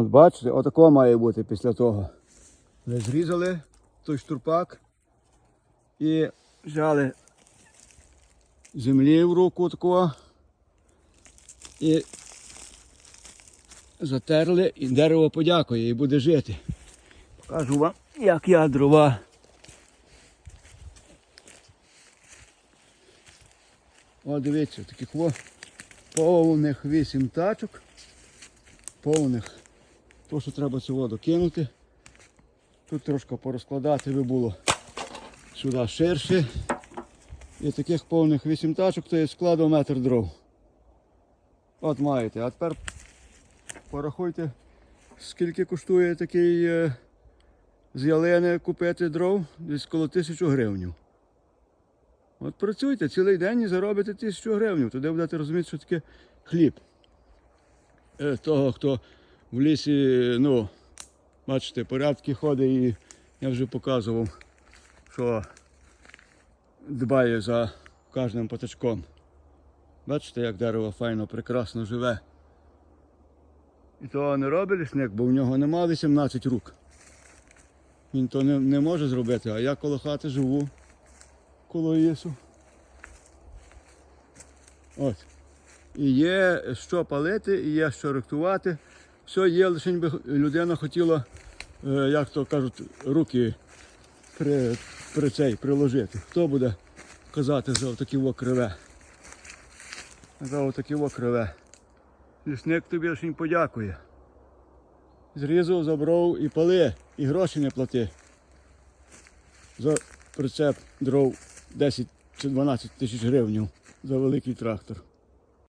От бачите, отако має бути після того. Ви зрізали той штурпак і взяли землі в руку такого і затерли, і дерево подякує і буде жити. Покажу вам, як я дрова. О, дивіться, таких повних вісім тачок. Повних. То, що треба цю воду кинути. Тут трошки порозкладати би було сюди ширше. І таких повних вісім тачок, то є складу метр дров. От маєте. А тепер порахуйте, скільки коштує такий е, з ялини купити дров, десь коло тисячу гривень. От працюйте цілий день і заробите тисячу гривень. Тоді будете розуміти, що таке хліб. Е, Того, хто в лісі, ну, бачите, порядки ходить і я вже показував, що дбає за кожним патачком. Бачите, як дерево файно, прекрасно живе. І того не робить лісник, бо в нього нема 18 рук. Він то не, не може зробити, а я коло хати живу, коло лісу. От. І є що палити, і є що рихтувати. Все є, лише би людина хотіла, е, як то кажуть, руки при, при цей приложити. Хто буде казати за такі во криве? За такі во криве. Лісник тобі лише подякує. Зрізав, забрав і пали, і гроші не плати. За прицеп дров 10 чи 12 тисяч гривень за великий трактор.